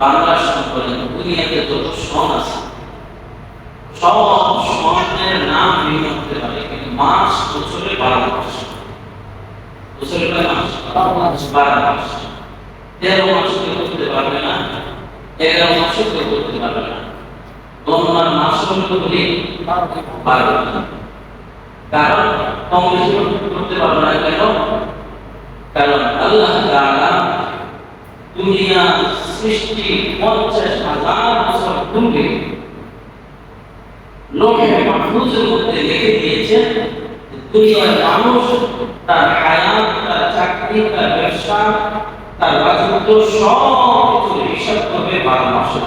বাংলা সম্বলে দুনিয়াতে যত সন আছে। সব সনের নাম ভিন্ন হতে পারে কিন্তু মাস বছরে বারো মাস। বছরে মাস? বারো মাস। তেরো মাস কেউ করতে পারবে না এগারো মাসও কেউ করতে পারবে না। গণনার মাস হলো বলি বারো কারণ কম বেশি করতে পারবে না কেন? কারণ আল্লাহ তাআলা দুনিয়া সৃষ্টি পঞ্চাশ হাজার বছর পূর্বে লোহে মাহফুজের মধ্যে লিখে দিয়েছেন দুনিয়ার মানুষ তার হায়াত তার চাকরি তার ব্যবসা তার রাজত্ব সব কিছু হিসাব করবে বারো মাসে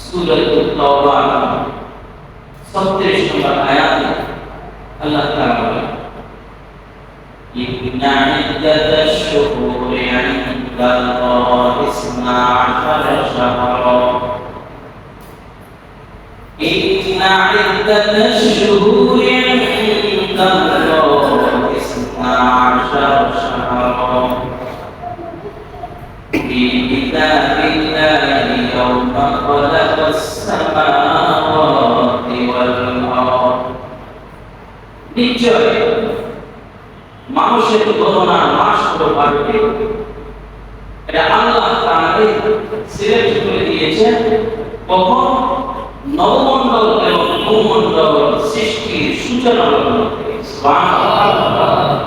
সুরত তওবা সত্তরিশ নম্বর আয়াত আল্লাহ তাআলা বলেন إن عدة الشهور عند الله اثنا عشر شهرا إن عدة الشهور عند الله اثنا عشر شهرا في كتاب الله يوم خلق السماوات والأرض নিশ্চয় মানুষের গণনা এটা আল্লাহ তাআলা সিলেক্ট করে দিয়েছেন। কখন? নবমণ্ডল এবং ভূমণ্ডল সৃষ্টির সূচনা লগ্ন থেকে। সুবহানাল্লাহ।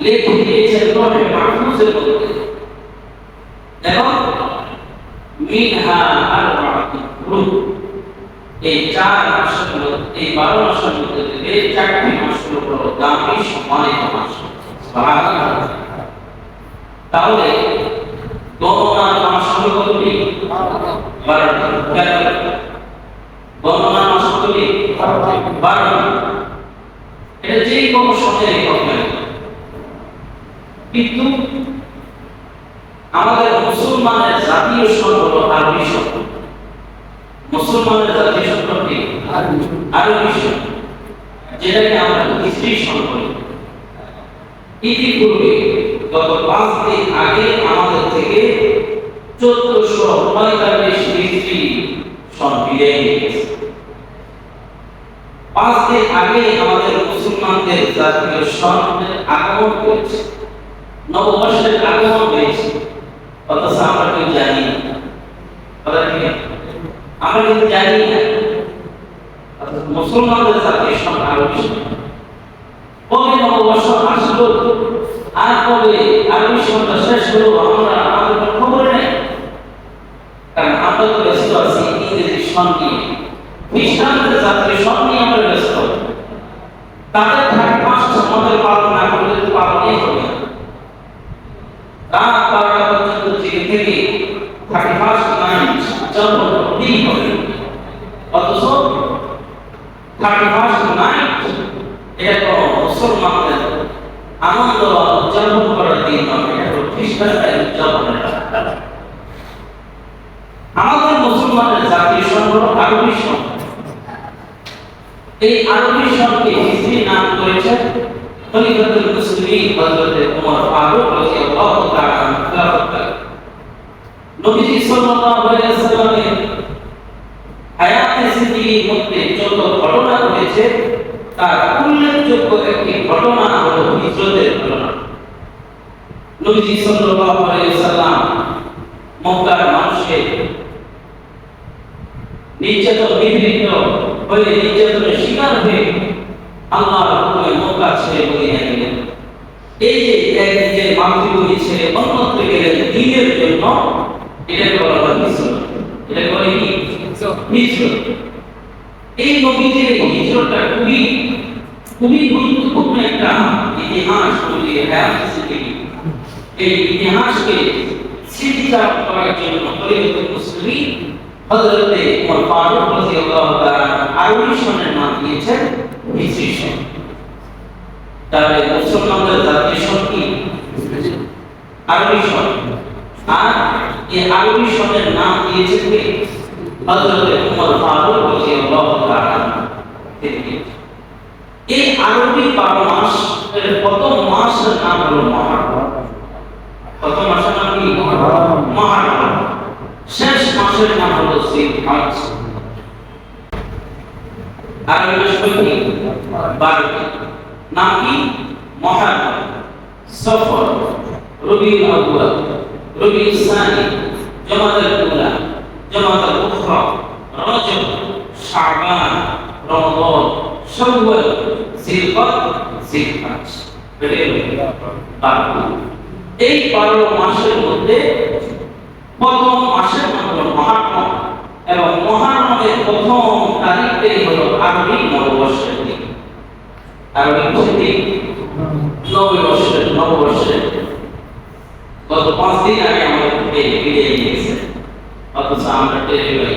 লিখে দিয়েছেন লোহে এবং মিনহা আরবাআতুন হুরুম এই চার মাসের এই বারো মাসের মধ্যে থেকে চারটি মাস হলো দামি সম্মানিত মাস। তাহলে গণনার মাস হলো কতটি মাস কতটি বারোটি এটা যে কোনো সময়ে কিন্তু আমাদের মুসলমানের জাতীয় সন হলো আরবি সন মুসলমানের জাতীয় সন কি? আরবি সন যেটাকে আমরা হিস্ট্রি সন বলি। ইতিপূর্বে গত পাঁচ দিন আগে আমাদের থেকে চোদ্দশো পঁয়তাল্লিশ হিস্ট্রি সন বিদায় নিয়ে গেছে পাঁচ দিন আগে আমাদের মুসলমানদের জাতীয় সনের আগমন করেছে নববর্ষের আগমন হয়েছে। অথচ আমরা কেউ জানি? আমরা কিন্তু জানি না। মুসলমানদের জাতীয় সন আরও বেশি। কবে নববর্ষ আসলো আর কবে আরবি সনটা শেষ হলো আমরা আমাদের কোনো খবর নেই কারণ আমরা তো ব্যস্ত আছি ইংরেজি সন নিয়ে খ্রিস্টানদের জাতীয় সন নিয়ে আমরা ব্যস্ত তাদের থার্টি ফার্স্ট আমাদের পালন না করলে তো পালনই হবে না রাত বারোটা পর্যন্ত জেগে থেকে থার্টি ফার্স্ট নাইট জন্ম দিন হবে অথচ থার্টি ফার্স্ট নাইট এটা কোনো মুসলমানদের আনন্দ উদযাপন করার দিন আমাদের মুসলমানের জাতীয় সন আরবি এই আরবি সনকে হিস্ট্রি নাম করেছে খলিফাতুল মুসলিমিন হযরত ওমর ফারুক রাদিয়াল্লাহু তাআলা আনহু খেলাফত নবীজি সাল্লাল্লাহু আলাইহি ওয়াসাল্লামের হায়াতে জিন্দেগির মধ্যে যত ঘটনা ঘটেছে, তার উল্লেখযোগ্য একটি ঘটনা হলো হিজরতের ঘটনা। নবীজি সাল্লাল্লাহু আলাইহি ওয়াসাল্লাম মক্কার মানুষকে নির্যাতন, নিপীড়িত হয়ে নির্যাতনের শিকার হয়ে আল্লাহর হুকুমে মক্কা ছেড়ে মদিনা গেলেন। এই যে এক নিজের মাতৃভূমি ছেড়ে অন্যত্র গেলেন দিনের জন্য, এটাকে বলা হয় হিজরত এটাকে বলে কি? হিজরত এই নবীদের হিজরতটা খুবই খুবই গুরুত্বপূর্ণ একটা ইতিহাস নবীর হায়াত জিন্দেগি এই ইতিহাসকে স্মৃতিচারণ করার জন্য খলিফাতুল মুসলিমিন হযরতে ওমর ফারুক রাদিয়াল্লাহু তাআলা আরবি সনের নাম দিয়েছেন হিজরি সন তাহলে মুসলমানদের জাতীয় সন কি আরবি সন আর এই আরবি সনের নাম দিয়েছেন কে হযরতে ওমর ফারুক রাদিয়াল্লাহু তাআলা তিনি এই আরবি বারো মাস প্রথম মাসের নাম হলো মহারম। প্রথম মাসের নাম কি? মহারম। শেষ মাসের নাম হলো জিলহজ। আরবি মাস কি? বারোটি। নাম কি? মহারম। সফর। রবিউল আউয়াল। রবিউল সানি। জমাদাল উলা। জমাদাল উখরা। রজব। শাবান। রমজান। শাওয়াল জিলকদ জিলহজ এই বারো মাসের মধ্যে প্রথম মাসের নাম হলো মহারম এবং মহারমের প্রথম তারিখটাই হলো আরবি নববর্ষের দিন। আরবি কিসের দিন? নববর্ষের নববর্ষের। গত পাঁচ দিন আগে আমাদের বিদায় নিয়েছে অথচ আমরা টেরে পাই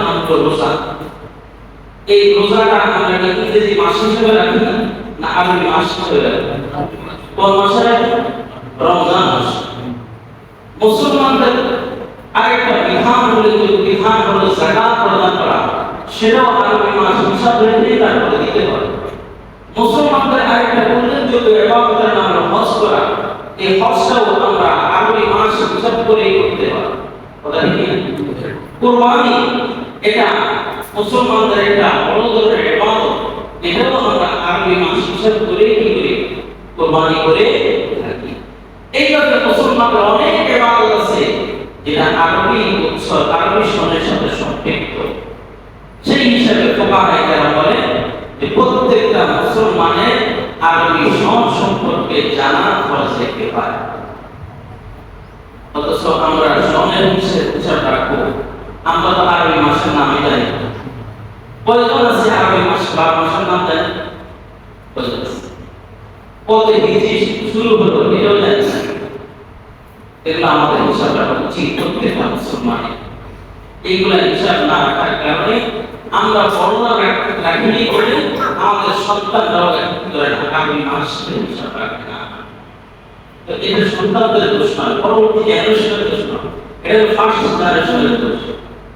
হলো রোজা এই রোজাটা আমরা কি ইংরেজি মাস হিসেবে রাখি না? আরবি মাস হিসেবে রাখি কোন মাসে? রমজান মাস। মুসলমানদের আরেকটা বিধান উল্লেখযোগ্য বিধান হলো যাকাত প্রদান করা। সেটাও আরবি মাস হিসাবে রেখে তারপরে দিতে হয়। মুসলমানদের আরেকটা উল্লেখযোগ্য ইবাদতের নাম হলো হজ করা। এই হজটাও আমরা আরবি মাস হিসাব করেই করতে হয়। কথা ঠিক কুরবানি এটা মুসলমানদের একটা বড় ধরনের ইবাদত। এটাও আমরা আরবি মাস হিসাব করে কি করি, কুরবানি করে থাকি। এইভাবে মুসলমানদের অনেক ইবাদত আছে যেটা আরবি উৎসব আরবি সনের সাথে সম্পৃক্ত। সেই হিসাবে ফোকাহায় যারা বলে যে প্রত্যেকটা মুসলমানের আরবি সন সম্পর্কে জানা ফরজে কেফায়া অথচ আমরা সনের হিসেবে হিসাব রাখব। আমরা তো আরবি মাসের নামই জানি। কয়জন আছে আরবি মাস বারো মাসের নাম জানি। কয়জন? হিজরি শুরু হলো, এটাও জানি এগুলো আমাদের হিসাব রাখা উচিত প্রত্যেকটা মুসলমানের এইগুলা হিসাব না রাখার কারণে আমরা বড়রা রাখিনি বলে আমাদের সন্তানরাও না আগামী মাস হিসাব রাখে না। এটা সন্তানদের দোষ নয় পরবর্তী জেনারেশনের দোষ নয়। এটা ফার্স্ট জেনারেশনের দোষ।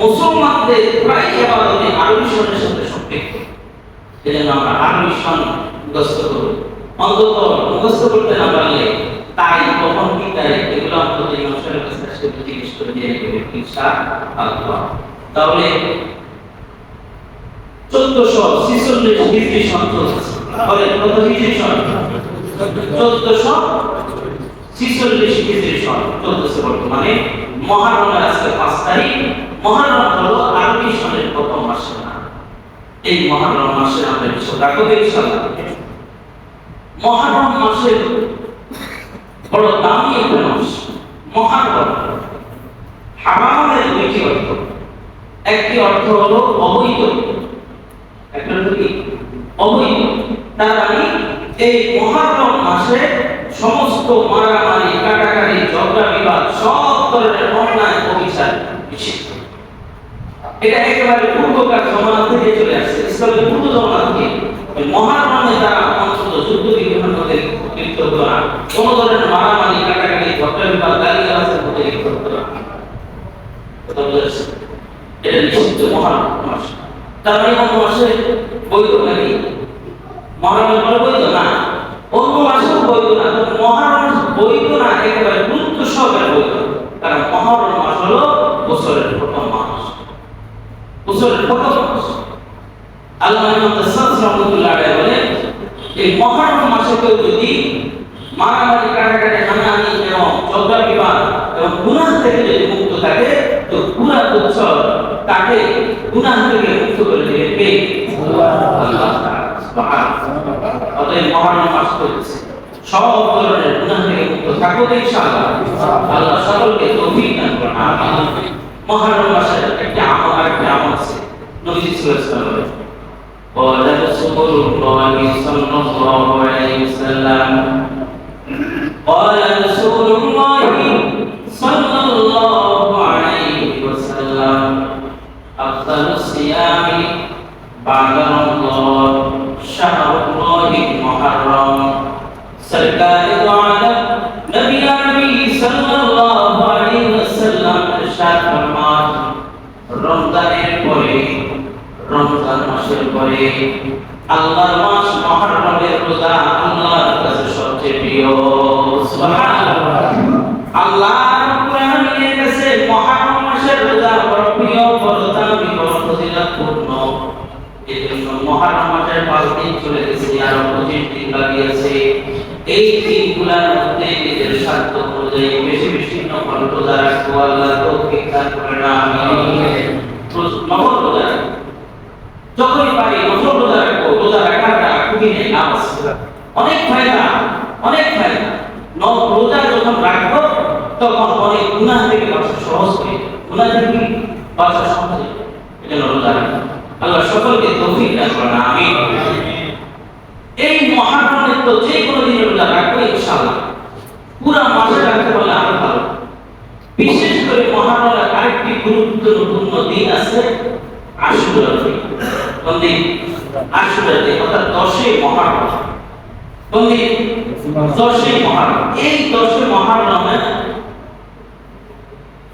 মুসলমানদের প্রায় ইবাদতে আরবি সনের সাথে সম্পৃক্ত। এজন্য আমরা আরবি মুখস্থ করব। অন্তত মুখস্থ করতে না পারলে তাই কখন কি তারিখ এগুলো অন্তত এই মাসের কাছে সেগুলো জিজ্ঞেস করে দিয়ে দেবে ইনশাআল্লাহ তাহলে চোদ্দশো ছিচল্লিশ চলছে কত সন চোদ্দশো ছিচল্লিশ সন চলতেছে বর্তমানে মহারমের আজকে পাঁচ তারিখ মহারম হলো আরবি সনের প্রথম মাসের নাম এই মহারম মাসে আমরা কিছু রাখব ইনশাআল্লাহ মহারম মাসের বড় দামি একটা মাস মহারম হারামের দুইটি অর্থ একটি অর্থ হলো অবৈধ। একটা কি অবৈধ তার মানে এই মহারম মাসে সমস্ত মারামারি, কাটাকাটি, ঝগড়া, বিবাদ, সব ধরনের অন্যায়, অবিচার নিষিদ্ধ এটা একেবারে পূর্বকার জমানা থেকে চলে আসছে। ইসলামের পূর্ব জমানা থেকে। মহারণে তারা অন্তত যুদ্ধ বিগ্রহণ হতে লিপ্ত হতো না। কোনো ধরনের মারামারি, কাটাকাটি ঘটনা বা গালি গালাসের হতে লিপ্ত হতো না এটা নিষিদ্ধ মহারণ মাস তার মানে অন্য মাসে বৈধ নাকি? মহারণের পরে বৈধ না? অন্য মাসেও বৈধ না। মানে মহারণ বৈধ না, একেবারে গুরুত্ব সহকারে বৈধ। কারণ মহারণ মাস হলো বছরের প্রথম মাস। প্রথম মাস আল্লাহ রাহমাতুল্লাহ বলেন, এই মহারম মাসে কেউ যদি মারামারি, কাটাকাটি, হানাহানি এবং ঝগড়া বিবাদ এবং গুনাহ থেকে যদি মুক্ত থাকে, তো পুরা বছর তাকে গুনাহ থেকে মুক্ত করে দেবে অতএব মহারম মাস চলছে। সব ধরনের গুনাহ থেকে মুক্ত থাকো ইনশাআল্লাহ। আল্লাহ সকলকে তৌফিক দান করুন। মহারম মাসের একটা আমল আর একটা আমল আছে নবী সাল্লাল্লাহু আলাইহি ওয়াসাল্লাম قال رسول الله صلى الله عليه وسلم قال رسول الله صلى الله عليه وسلم أفضل الصيام بعد رمضان شهر الله المحرم سركار মাসের পরে আল্লাহর মাস মহররমের রোজা আল্লাহর কাছে সবচেয়ে প্রিয়। সুবহানাল্লাহ। আল্লাহ কাছে মহররম মাসের রোজা। বড় প্রিয় দামি, বড় ফজিলতপূর্ণ। এজন্য মহররম মাসের পাঁচ দিন চলে গেছে, আরও পঁচিশ দিন বাকি আছে। এই দিনগুলোর মধ্যে নিজের সাধ্য অনুযায়ী বেশি বেশি নফল রোজা রাখব। আল্লাহ তৌফিক দান করেন আমিন। নফল রোজা রাখব। যখনই পারি নফল রোজা রাখব, রোজা রাখাটা খুবই লাভ অনেক ফায়দা অনেক ফায়দা রোজা যখন রাখব, তখন অনেক গুনাহ থেকে বাঁচা সহজ হয়ে। গুনাহ থেকে বাঁচা সহজ এজন্য রোজা রাখব। আল্লাহ সকলকে তৌফিক দান করেন, আমিন। এই মহারণের তো যে কোনো দিন রোজা রাখব, ইনশাআল্লাহ। পুরা মাসে রাখতে পারলে আরও ভালো। বিশেষ করে মহারণের আরেকটি গুরুত্বপূর্ণ দিন আছে, আশুরা দিন কোন দিন আশুরা দিন অর্থাৎ দশই মহারণ কোন দিন দশই মহারণ এই দশই মহারণে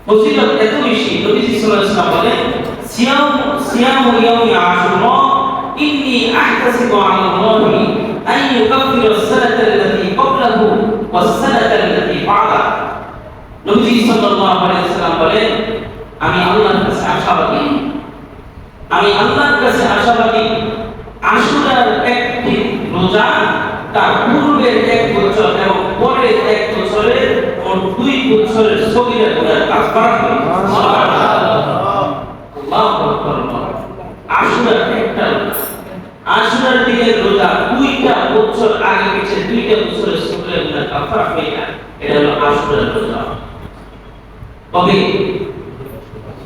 ফজিলত এত বেশি, নবীজি সাল্লাল্লাহু আলাইহি ওয়াসাল্লাম বলেন, সিয়াম সিয়াম ইয়াউমি আশুরা, ইন্নী আহতাসিবু আলা আল্লাহি আন ইউকাফিরা as-sanata allati qablahu was-sanata allati ba'dahu নবীজি সাল্লাল্লাহু আলাইহি ওয়াসাল্লাম বলেন, আমি আল্লাহর কাছে আশাবাদী আমি আল্লাহর কাছে আশাবাদী আশুরার একটি রোজা তার পূর্বের এক বছর এবং পরের এক বছরের মোট দুই বছরের সগিরা গুনার কাফারা করে আল্লাহু আকবার আশুরার একটা রোজা। আশুরার দিনের রোজা দুইটা বছর আগে পিছে দুইটা বছরের সগিরা গুনার কাফারা হয়ে যায় এটা হলো আশুরার রোজা কবে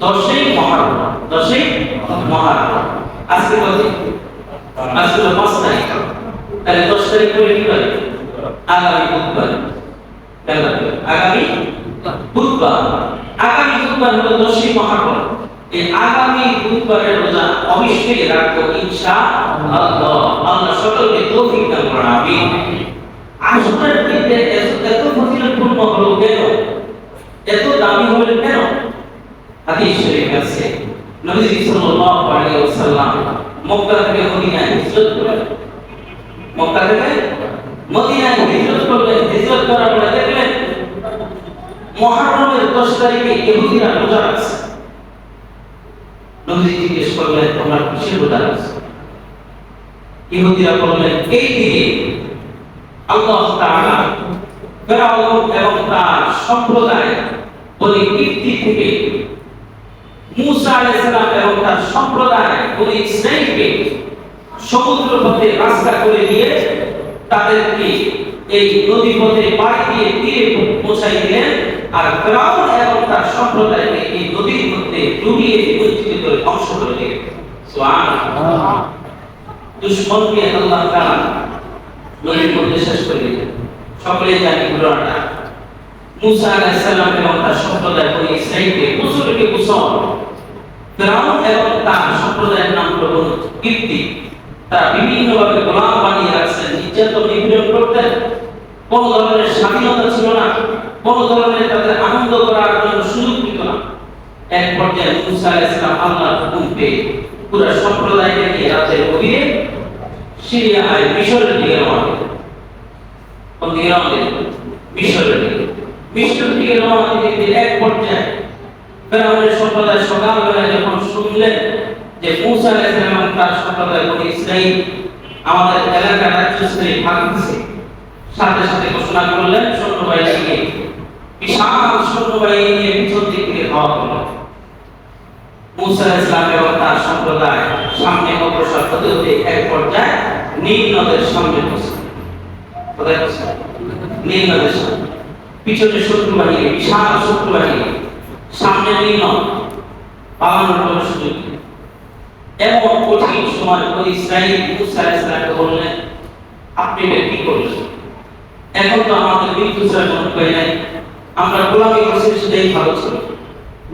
দশই মহারম দশই মহারম আজকে কত আজকে হলো পাঁচ তারিখ তাহলে দশ তারিখ করে কি করে আগামী বুধবার কেন? আগামী বুধবার আগামী বুধবার হলো দশই মহারম এই আগামী বুধবারের রোজা অবশ্যই রাখব ইনশা আল্লাহ। সকলকে ফজিলতপূর্ণ হলো কেন? দামি হাদিস শরীফ আছে। নবী সাল্লাল্লাহু আলাইহি ওয়াসাল্লাম মক্কা থেকে মদিনায় হিজরত করেন মক্কা থেকে মদিনায় হিজরত করলেন। হিজরত করার পরে দেখলেন মুহররমের 10 তারিখে ইহুদিরা জিজ্ঞেস করলেন, তোমরা কিসের রোজা রাখছো? ইহুদিরা বললেন, এই দিনে আল্লাহ তাআলা ফেরাউন এবং তার সম্প্রদায় বলি কীর্তি থেকে মুসা আলাইহিস সালাম এবং তার সম্প্রদায় বলি ইসরাইলকে সমুদ্র পথে রাস্তা করে দিয়ে তাদেরকে এই নদী পথে পাড়ি দিয়ে তীরে পৌঁছাই দিলেন আর ফেরাউন এবং তার সম্প্রদায়কে এই নদীর মধ্যে ডুবিয়ে বঞ্চিত করে ধ্বংস করে দিলেন। সুবহানাল্লাহ। দুশ্মনকে আল্লাহ তাআলা নদীর মধ্যে শেষ করে দিলেন। সকলে জানি ঘটনাটা মুসা আলাইহিস সালাম এবং তার সম্প্রদায় বনি ইসরাইলকে মুসলকে মুসল ফেরাউন এবং তার সম্প্রদায়ের নাম হলো বনু কীর্তি তারা বিভিন্নভাবে গোলাম বানিয়ে রাখছেন, নির্যাতন নিপীড়ন করতেন। কোন ধরনের স্বাধীনতা ছিল না, কোন ধরনের তাদের আনন্দ করার জন্য সুযোগ দিত না। এক পর্যায়ে মুসা আলাইহিস সালাম আল্লাহর হুকুম পেয়ে পুরো সম্প্রদায়কে নিয়ে রাতের গভীরে সিরিয়ায় মিশরের দিকে রওনা কোন রওনা মিশরের দিকে। মিশরের দিকে রওনা দিতে এক পর্যায়ে ফেরাউনের সম্প্রদায় সকালবেলায় যখন শুনলেন যে মুসা আলাইহিস তার সম্প্রদায় বনি ইসরাইল আমাদের এলাকা রাজ্যশ্রী ভাগ দিছে সাথে সাথে ঘোষণা করলেন সৈন্যবাহিনীকে বিশাল সৈন্যবাহিনী নিয়ে পিছন দিক থেকে ধাওয়া করলেন। মুসা আলাইহিস সালাম এবং তার সম্প্রদায় সামনে অগ্রসর হতে হতে এক পর্যায়ে নীল নদের সামনে পিছনে শত্রু বাহিনী, বিশাল শত্রু বাহিনী। সামনে নীল নদ। কোনো সুযোগ এমন কঠিন সময় ওই ইসরাইল মুসা আলাইহিস সালামকে বললেন, আপনি কি করলেন? এখন তো আমাদের ছাড়া কোনো নাই। আমরা গোলামি করছি সেটাই ভালো ছিল।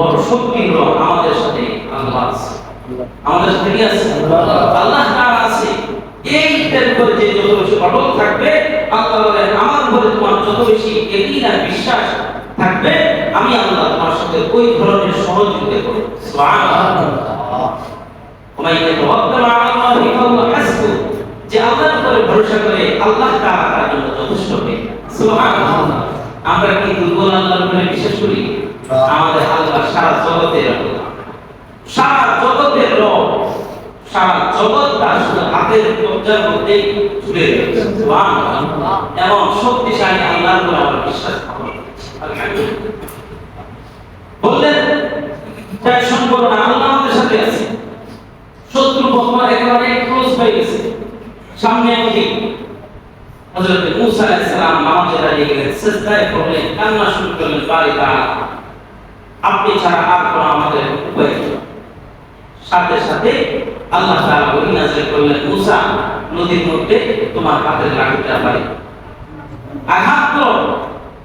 বড় শক্তি হলো আমাদের সাথে আল্লাহ আছে। আমাদের সাথে কি আছে? আল্লাহ তাআলা আছে। এই করে যে যত বেশি অটল থাকবে, আল্লাহ বলেন, আমার উপরে তোমার যত বেশি এগিয়ে আর বিশ্বাস থাকবে, আমি আল্লাহ তোমার সাথে ওই ধরনের সহযোগিতা করব। সুবহানাল্লাহ। ওমাই ইয়াতাওয়াক্কাল আলাল্লাহি ফাহুয়া হাসবু। যে আল্লাহর উপরে ভরসা করে আল্লাহ তাআলা তার জন্য যথেষ্ট হবে সুবহানাল্লাহ। আমরা কি দুর্বল আল্লাহর উপরে বিশ্বাস করি? আমাদের সারা জগতের সারা জগতের রব সারা জগৎ তার শুধু হাতের কবজার মধ্যে ঝুলে এমন শক্তিশালী আল্লাহর উপরে আমরা বিশ্বাস বললেন টেনশন করো আল্লাহ আমাদের সাথে আছে। শত্রু পক্ষ একেবারে ক্লোজ হয়ে গেছে। সামনে নদী হযরত মূসা আলাইহিস সালাম দাঁড়িয়ে গেলেন। সিজদায় পড়লেন কান্না শুরু করলেন বাড়ি তাআলা আপনি ছাড়া আর কোনো আমাদের উপায় নেই। সাথে সাথে আল্লাহ তাআলা ওহী নাযিল করলেন মূসা, নদীর মধ্যে তোমার হাতের লাঠিটা বাড়ি আঘাত করো।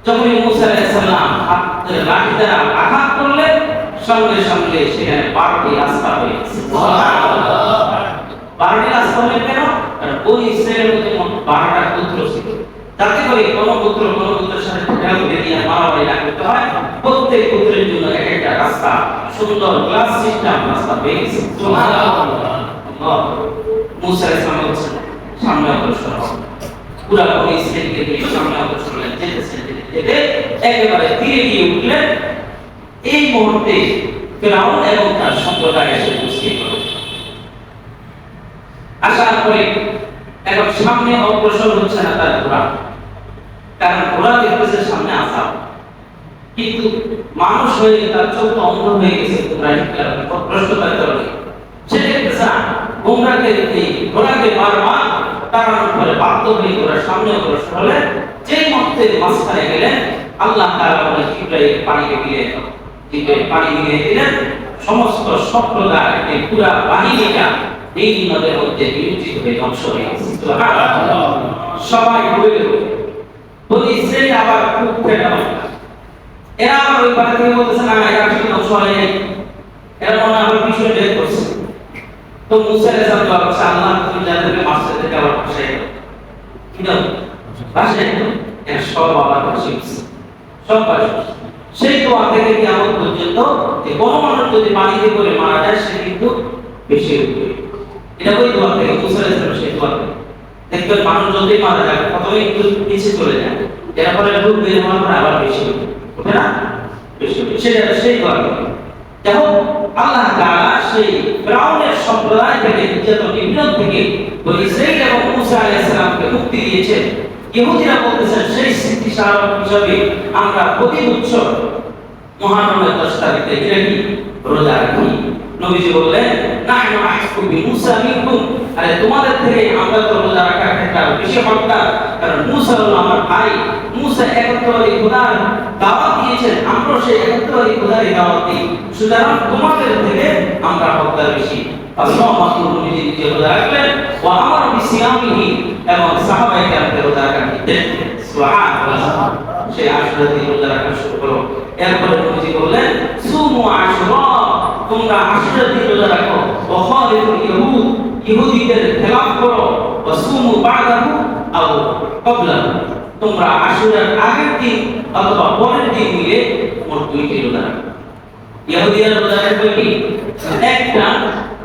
যখন মূসা আলাইহিস সালাম হাতের লাঠি দ্বারা আঘাত করলেন, সঙ্গে সঙ্গে সেখানে বারোটি রাস্তা হয়ে গেছে। বারোটি রাস্তা হলে কেন? কারণ ওই ইসরায়েলের মধ্যে বারোটা পুত্র ছিল। যাতে করে কোন পুত্র, কোন পুত্রের সাথে ঠেকাও বেরিয়ে মারামারি না করতে হয়। প্রত্যেক পুত্রের জন্য এক একটা রাস্তা, সুন্দর ক্লাস সিস্টেম রাস্তা হয়ে গেছে। মুসা ইসলাম সামনে অগ্রসর হন পুরা বনি ইসরায়েলকে নিয়ে সামনে অগ্রসর হলেন, যেতে যেতে একেবারে তীরে গিয়ে উঠলেন। এই মুহূর্তে ফেরাউন এবং তার সম্প্রদায় এসে উপস্থিত হল। আসার পরে এখন সামনে অগ্রসর হচ্ছে না তার ঘোড়া। কারণ ঘোড়া দেখতেছে সামনে আসা কিন্তু মানুষ হয়ে তার চোখ অন্ধ হয়ে গেছে ভ্রষ্টতার কারণে সে দেখতেছে গোমরাকে এই ঘোড়াকে বারবার তাড়ানোর ফলে বাধ্য হয়ে ঘোড়ার সামনে অগ্রসর হলেন যেই মুহূর্তে মাঝখানে গেলেন, আল্লাহ তাআলা বলে, জিব্রাইল পানিকে দাও। জিব্রাইল পানি দিয়ে দিলেন, সমস্ত এই পুরা বাহিনীটা এই নদের মধ্যে বিরোচিত হয়ে ধ্বংস হয়ে সবাই ডুবে বলি ইসরায়েল আবার খুব ফেরা এরা আবার ওই পাড়া থেকে বলতেছে, না, এরা আসলে ধ্বংস হয় নাই। এরা মনে আবার পিছনে বের করছে। তো মুসা আলাইহিস সালাম বলছে আল্লাহ তুমি যাদেরকে মারছে থেকে আবার ভাষায় দাও কি দাও সব আবার ভাষে সব ভাষে সেই দোয়া থেকে কিয়ামত পর্যন্ত কোনো মানুষ যদি পানিতে করে মারা যায়, সে কিন্তু বেশি এটা ওই দোয়া থেকে মুসা সেই দোয়া থেকে দেখবেন মানুষ যদি মারা যায় প্রথমে একটু নিচে চলে যায়। এর ফলে রূপ বের হওয়ার পরে আবার বেশি উঠবে ওঠে না? বেশি উঠবে সেটা সেই দোয়া থেকে দেখো, আল্লাহ তাআলা সেই ফিরাউনের সম্প্রদায় থেকে, নির্যাতন, নিপীড়ন থেকে বনি ইসরাইল এবং মুসা আলাইহিস সালামকে মুক্তি দিয়েছেন। ইহুদিরা বলতেছেন, সেই স্মৃতি স্মারক হিসাবে আমরা প্রতি বছর মহারমের দশ তারিখে রোজা রাখি। নবীজি বললেন, নাহনু আহকু বিমুসা মিনকুম। আরে তোমাদের থেকে আমরা তো রোজা রাখার ক্ষেত্রে বেশি হকদার। কারণ মুসা হলো আমার ভাই। মুসা একত্রবাদী খোদার দাওয়াত দিয়ে দিয়েছেন। আমরাও সেই একাত্তবাদী খোদারই দাওয়াত দিই। সুতরাং তোমাদের থেকে আমরা হকদার বেশি। নিজে রোজা রাখলেন। ও আমার বিসিয়ামিহি এবং সাহাবাই কেরামকে সুবহানাল্লাহ। সেই আশুরা দিন রাখা শুরু করো। এরপরে নবীজি বললেন, সুমু আশুরা তোমরা আশুরা দিন রোজা রাখো ও খালিফুল ইহুদ, ইহুদিদের খেলাফ করো। ও সুমু বাদাহু আও ক্বাবলাহু। তোমরা আশুরার আগের দিন অথবা পরের দিন মিলে মোট দুইটি রোজা রাখো। ইহুদিরা রোজা রাখবে কি? একটা,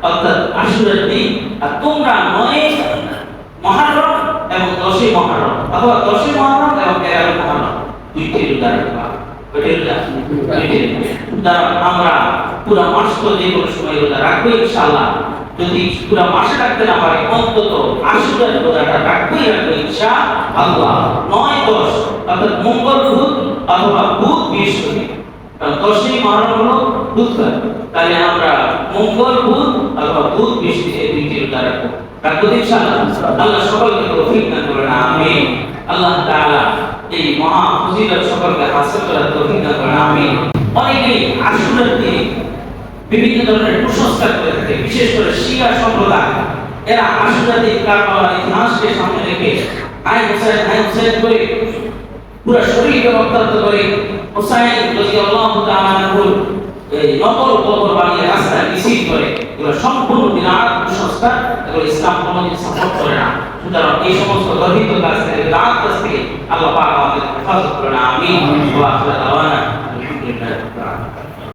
অর্থাৎ আশুরার দিন। আর তোমরা নয়, মহারম এবং দশই মহারম, অথবা দশই মহারম এবং এগারো মহারম। দুইটি রোজা রাখবা। আমরা পুরো যে কোনো সময় রাখব ইনশাআল্লাহ। যদি পুরো মাসে রাখতে না পারে, অন্তত রোজাটা রাখবোই রাখব ইনশাআল্লাহ। নয় দশ, অর্থাৎ মঙ্গল বুধ অথবা বুধ বৃহস্পতি। দশই হলো বুধবার। তাহলে আমরা মঙ্গল বুধ অথবা বুধ বৃহস্পতি এই দুইটি রোজা রাখব। রাখব তো ইনশাআল্লাহ। আল্লাহ সকলকে আল্লাহ তাআলা এই মহা ফজিলত সকলকে হাসিল করার তৌফিক দান করেন, আমিন। দিন বিভিন্ন ধরনের কুসংস্কার করে থাকে, বিশেষ করে শিয়া সম্প্রদায়। এরা কারবালার ইতিহাসকে সামনে রেখে করে পুরো শরীরকে রক্তাক্ত করে এই নকল বানিয়ে রাস্তায় করে। এগুলো সম্পূর্ণ বিরাট কুসংস্কার এগুলো ইসলাম কোনোদিন সাপোর্ট করে না। সুতরাং এই সমস্ত গর্বিত কাজ থেকে বিরাট কাজ থেকে আল্লাহ পাক আমাদের হেফাজত করেন আমিন। ওয়া আখির দাওয়ানা আলহামদুলিল্লাহ